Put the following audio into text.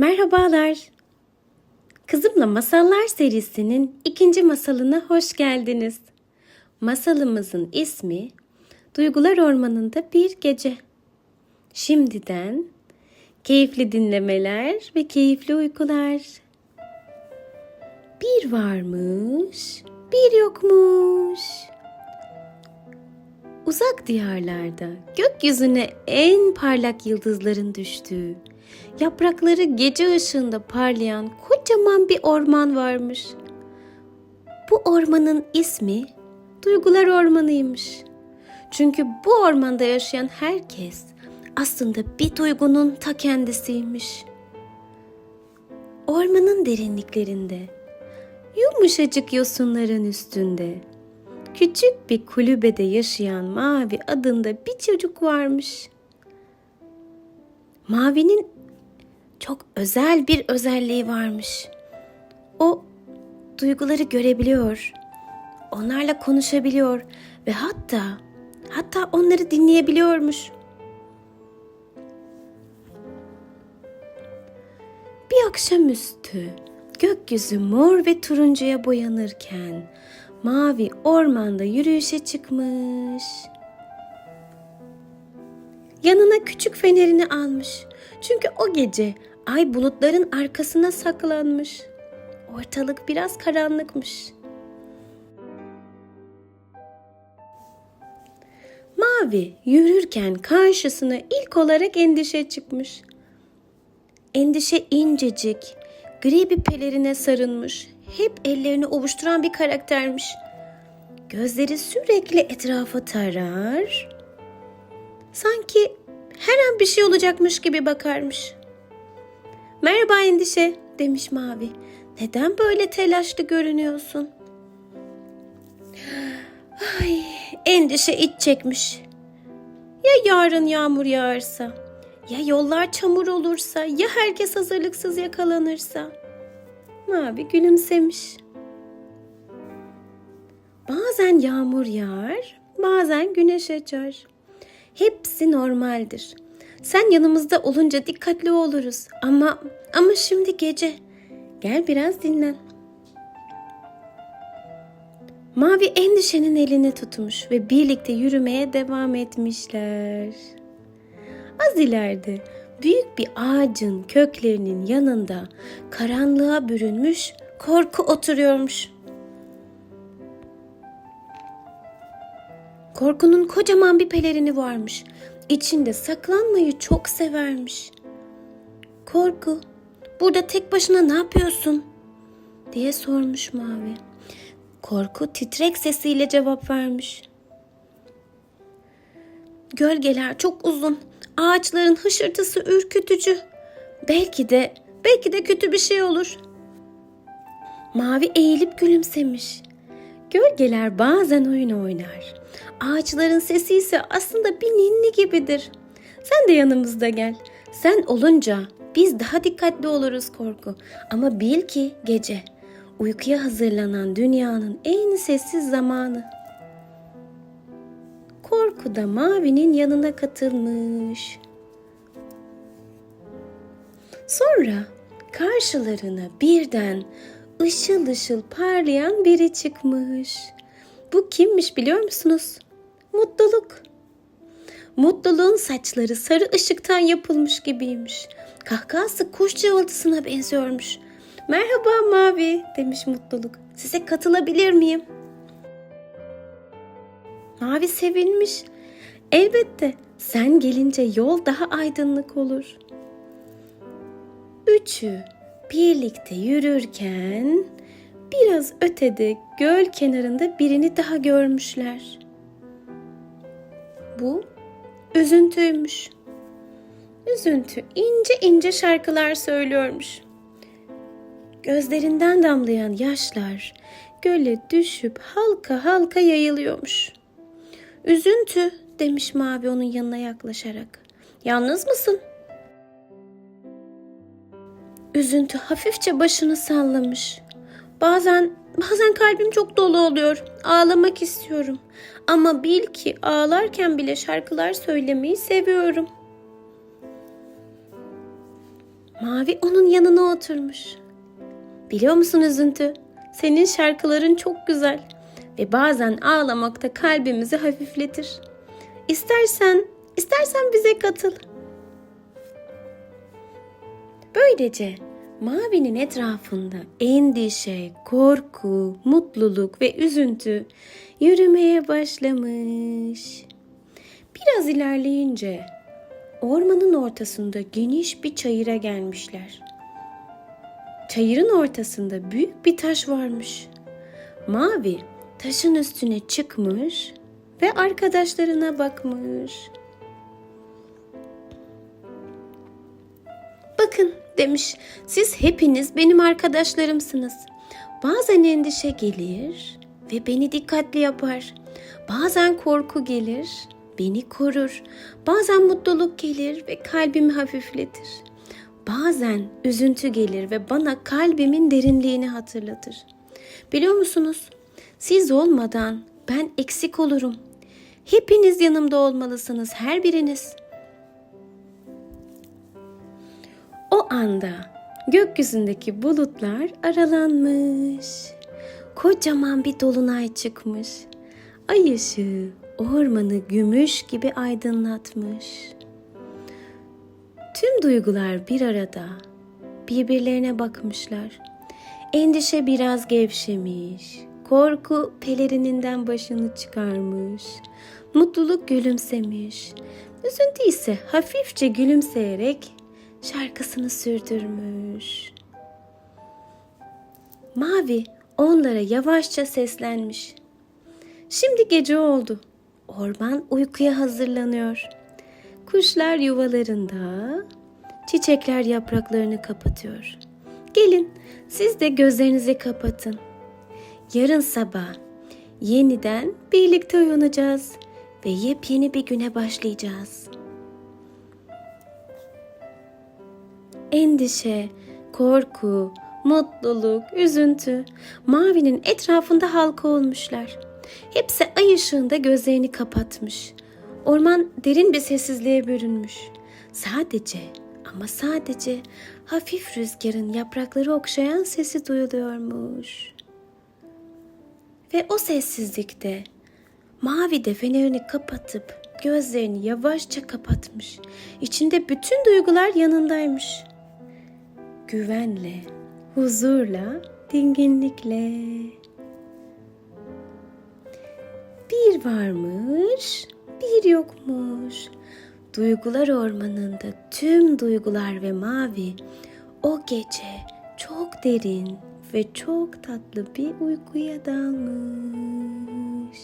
Merhabalar. Kızımla Masallar serisinin ikinci masalına hoş geldiniz. Masalımızın ismi Duygular Ormanı'nda Bir Gece. Şimdiden keyifli dinlemeler ve keyifli uykular. Bir varmış, bir yokmuş. Uzak diyarlarda gökyüzüne en parlak yıldızların düştüğü, yaprakları gece ışığında parlayan kocaman bir orman varmış. Bu ormanın ismi Duygular Ormanı'ymış. Çünkü bu ormanda yaşayan herkes aslında bir duygunun ta kendisiymiş. Ormanın derinliklerinde, yumuşacık yosunların üstünde, küçük bir kulübede yaşayan Mavi adında bir çocuk varmış. Mavi'nin çok özel bir özelliği varmış. O duyguları görebiliyor. Onlarla konuşabiliyor ve hatta hatta onları dinleyebiliyormuş. Bir akşamüstü gökyüzü mor ve turuncuya boyanırken Mavi ormanda yürüyüşe çıkmış. Yanına küçük fenerini almış. Çünkü o gece ay bulutların arkasına saklanmış. Ortalık biraz karanlıkmış. Mavi yürürken karşısına ilk olarak endişe çıkmış. Endişe incecik, gri bir pelerine sarılmış, hep ellerini ovuşturan bir karaktermiş. Gözleri sürekli etrafa tarar. Sanki her an bir şey olacakmış gibi bakarmış. Merhaba endişe demiş Mavi. Neden böyle telaşlı görünüyorsun? Ay, endişe iç çekmiş. Ya yarın yağmur yağarsa? Ya yollar çamur olursa? Ya herkes hazırlıksız yakalanırsa? Mavi gülümsemiş. Bazen yağmur yağar, bazen güneş açar. Hepsi normaldir. Sen yanımızda olunca dikkatli oluruz. Ama ama şimdi gece. Gel biraz dinlen. Mavi endişenin elini tutmuş ve birlikte yürümeye devam etmişler. Az ileride büyük bir ağacın köklerinin yanında karanlığa bürünmüş korku oturuyormuş. Korkunun kocaman bir pelerini varmış. İçinde saklanmayı çok severmiş. Korku, burada tek başına ne yapıyorsun? diye sormuş Mavi. Korku titrek sesiyle cevap vermiş. Gölgeler çok uzun. Ağaçların hışırtısı ürkütücü. Belki de, belki de kötü bir şey olur. Mavi eğilip gülümsemiş. Gölgeler bazen oyun oynar. Ağaçların sesi ise aslında bir ninni gibidir. Sen de yanımızda gel. Sen olunca biz daha dikkatli oluruz korku. Ama bil ki gece uykuya hazırlanan dünyanın en sessiz zamanı. Korku da Mavi'nin yanına katılmış. Sonra karşılarına birden ışıl ışıl parlayan biri çıkmış. Bu kimmiş biliyor musunuz? Mutluluk. Mutluluğun saçları sarı ışıktan yapılmış gibiymiş. Kahkahası kuş cıvıltısına benziyormuş. Merhaba Mavi demiş Mutluluk. Size katılabilir miyim? Mavi sevinmiş. Elbette sen gelince yol daha aydınlık olur. Üçü birlikte yürürken biraz ötede göl kenarında birini daha görmüşler. Bu üzüntüymüş. Üzüntü ince ince şarkılar söylüyormuş. Gözlerinden damlayan yaşlar göle düşüp halka halka yayılıyormuş. Üzüntü demiş Mavi onun yanına yaklaşarak. Yalnız mısın? Üzüntü hafifçe başını sallamış. Bazen bazen kalbim çok dolu oluyor. Ağlamak istiyorum. Ama bil ki ağlarken bile şarkılar söylemeyi seviyorum. Mavi onun yanına oturmuş. Biliyor musun üzüntü? Senin şarkıların çok güzel ve bazen ağlamakta kalbimizi hafifletir. İstersen, istersen bize katıl. Böylece Mavi'nin etrafında endişe, korku, mutluluk ve üzüntü yürümeye başlamış. Biraz ilerleyince ormanın ortasında geniş bir çayıra gelmişler. Çayırın ortasında büyük bir taş varmış. Mavi taşın üstüne çıkmış ve arkadaşlarına bakmış. Demiş, siz hepiniz benim arkadaşlarımsınız. Bazen endişe gelir ve beni dikkatli yapar. Bazen korku gelir, beni korur. Bazen mutluluk gelir ve kalbimi hafifletir. Bazen üzüntü gelir ve bana kalbimin derinliğini hatırlatır. Biliyor musunuz? Siz olmadan ben eksik olurum. Hepiniz yanımda olmalısınız, her biriniz. O anda gökyüzündeki bulutlar aralanmış. Kocaman bir dolunay çıkmış. Ay ışığı ormanı gümüş gibi aydınlatmış. Tüm duygular bir arada birbirlerine bakmışlar. Endişe biraz gevşemiş. Korku pelerininden başını çıkarmış. Mutluluk gülümsemiş. Üzüntü ise hafifçe gülümseyerek şarkısını sürdürmüş. Mavi onlara yavaşça seslenmiş. Şimdi gece oldu. Orman uykuya hazırlanıyor. Kuşlar yuvalarında, çiçekler yapraklarını kapatıyor. Gelin, siz de gözlerinizi kapatın. Yarın sabah yeniden birlikte uyanacağız ve yepyeni bir güne başlayacağız. Endişe, korku, mutluluk, üzüntü mavinin etrafında halka olmuşlar. Hepsi ay ışığında gözlerini kapatmış. Orman derin bir sessizliğe bürünmüş. Sadece ama sadece hafif rüzgarın yaprakları okşayan sesi duyuluyormuş. Ve o sessizlikte Mavi de fenerini kapatıp gözlerini yavaşça kapatmış. İçinde bütün duygular yanındaymış güvenle, huzurla, dinginlikle. Bir varmış, bir yokmuş. Duygular ormanında tüm duygular ve mavi o gece çok derin ve çok tatlı bir uykuya dalmış.